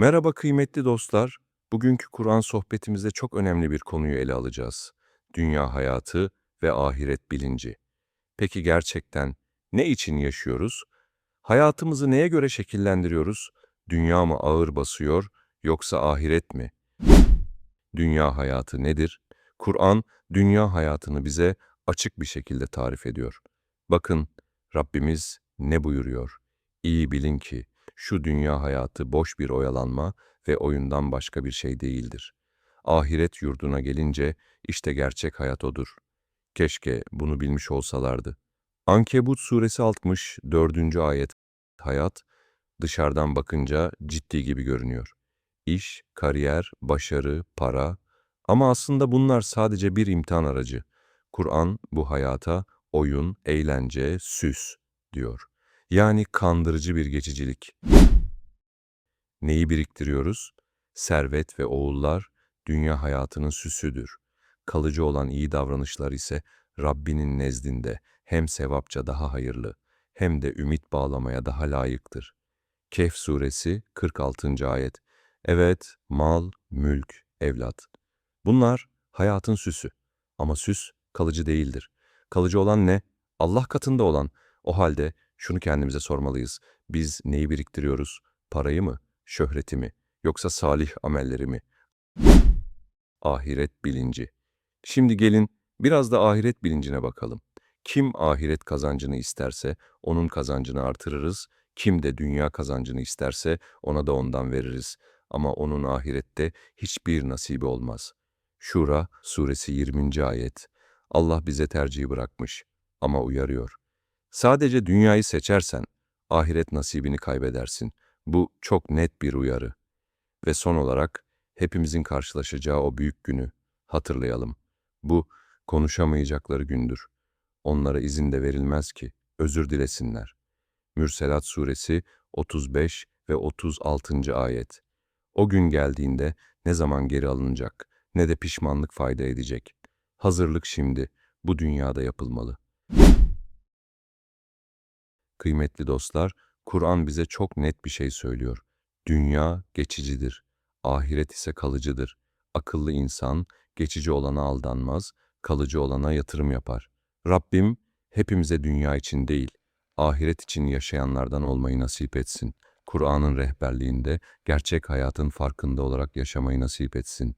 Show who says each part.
Speaker 1: Merhaba kıymetli dostlar. Bugünkü Kur'an sohbetimizde çok önemli bir konuyu ele alacağız. Dünya hayatı ve ahiret bilinci. Peki gerçekten ne için yaşıyoruz? Hayatımızı neye göre şekillendiriyoruz? Dünya mı ağır basıyor yoksa ahiret mi? Dünya hayatı nedir? Kur'an dünya hayatını bize açık bir şekilde tarif ediyor. Bakın Rabbimiz ne buyuruyor? İyi bilin ki şu dünya hayatı boş bir oyalanma ve oyundan başka bir şey değildir. Ahiret yurduna gelince işte gerçek hayat odur. Keşke bunu bilmiş olsalardı. Ankebut suresi 64. ayet. Hayat dışarıdan bakınca ciddi gibi görünüyor. İş, kariyer, başarı, para ama aslında bunlar sadece bir imtihan aracı. Kur'an bu hayata oyun, eğlence, süs diyor. Yani kandırıcı bir geçicilik. Neyi biriktiriyoruz? Servet ve oğullar dünya hayatının süsüdür. Kalıcı olan iyi davranışlar ise Rabbinin nezdinde hem sevapça daha hayırlı hem de ümit bağlamaya daha layıktır. Kehf suresi 46. ayet. Evet, mal, mülk, evlat. Bunlar hayatın süsü. Ama süs kalıcı değildir. Kalıcı olan ne? Allah katında olan. O halde şunu kendimize sormalıyız. Biz neyi biriktiriyoruz? Parayı mı? Şöhreti mi? Yoksa salih amelleri mi? Ahiret bilinci. Şimdi gelin biraz da ahiret bilincine bakalım. Kim ahiret kazancını isterse onun kazancını artırırız. Kim de dünya kazancını isterse ona da ondan veririz. Ama onun ahirette hiçbir nasibi olmaz. Şura suresi 20. ayet. Allah bize tercihi bırakmış ama uyarıyor. Sadece dünyayı seçersen ahiret nasibini kaybedersin. Bu çok net bir uyarı. Ve son olarak hepimizin karşılaşacağı o büyük günü hatırlayalım. Bu konuşamayacakları gündür. Onlara izin de verilmez ki özür dilesinler. Mürselat suresi 35 ve 36. ayet. O gün geldiğinde ne zaman geri alınacak ne de pişmanlık fayda edecek. Hazırlık şimdi bu dünyada yapılmalı. Kıymetli dostlar, Kur'an bize çok net bir şey söylüyor. Dünya geçicidir, ahiret ise kalıcıdır. Akıllı insan geçici olana aldanmaz, kalıcı olana yatırım yapar. Rabbim hepimize dünya için değil, ahiret için yaşayanlardan olmayı nasip etsin. Kur'an'ın rehberliğinde gerçek hayatın farkında olarak yaşamayı nasip etsin.